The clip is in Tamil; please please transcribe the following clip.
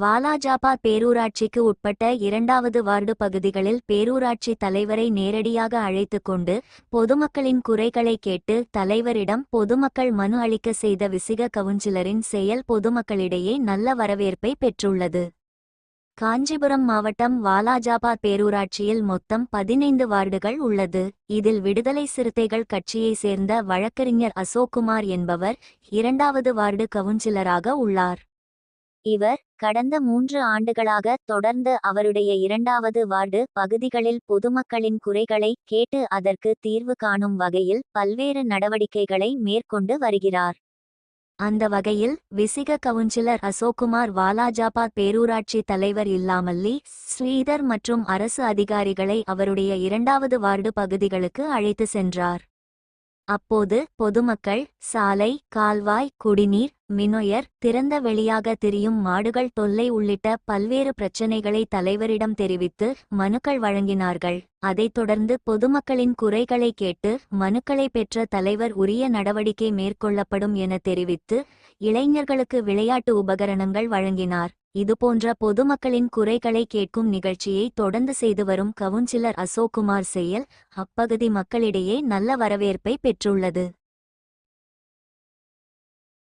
வாலாஜாபா பேரூராட்சிக்கு உட்பட்ட இரண்டாவது வார்டு பகுதிகளில் பேரூராட்சி தலைவரை நேரடியாக அழைத்துக் கொண்டு பொதுமக்களின் குறைகளை கேட்டு தலைவரிடம் பொதுமக்கள் மனு அளிக்க செய்த விசிக கவுன்சிலரின் செயல் பொதுமக்களிடையே நல்ல வரவேற்பை பெற்றுள்ளது. காஞ்சிபுரம் மாவட்டம் வாலாஜாபா பேரூராட்சியில் மொத்தம் பதினைந்து வார்டுகள் உள்ளது. இதில் விடுதலை சிறுத்தைகள் கட்சியைச் சேர்ந்த வழக்கறிஞர் அசோக்குமார் என்பவர் இரண்டாவது வார்டு கவுன்சிலராக உள்ளார். இவர் கடந்த மூன்று ஆண்டுகளாக தொடர்ந்து அவருடைய இரண்டாவது வார்டு பகுதிகளில் பொதுமக்களின் குறைகளை கேட்டு அதற்கு தீர்வு காணும் வகையில் பல்வேறு நடவடிக்கைகளை மேற்கொண்டு வருகிறார். அந்த வகையில் விசிக கவுன்சிலர் அசோக்குமார் வாலாஜாபாத் பேரூராட்சி தலைவர் இல்லாமல்லி ஸ்ரீதர் மற்றும் அரசு அதிகாரிகளை அவருடைய இரண்டாவது வார்டு பகுதிகளுக்கு அழைத்து சென்றார். அப்போது பொதுமக்கள் சாலை கால்வாய் குடிநீர் மினொயர் திறந்த வெளியாக திரியும் மாடுகள் தொல்லை உள்ளிட்ட பல்வேறு பிரச்சினைகளை தலைவரிடம் தெரிவித்து மனுக்கள் வழங்கினார்கள். அதைத் தொடர்ந்து பொதுமக்களின் குறைகளை கேட்டு மனுக்களை பெற்ற தலைவர் உரிய நடவடிக்கை மேற்கொள்ளப்படும் என தெரிவித்து இளைஞர்களுக்கு விளையாட்டு உபகரணங்கள் வழங்கினார். இதுபோன்ற பொதுமக்களின் குறைகளை கேட்கும் நிகழ்ச்சியை தொடர்ந்து செய்து வரும் கவுன்சிலர் அசோக்குமார் செயல் அப்பகுதி மக்களிடையே நல்ல வரவேற்பை பெற்றுள்ளது.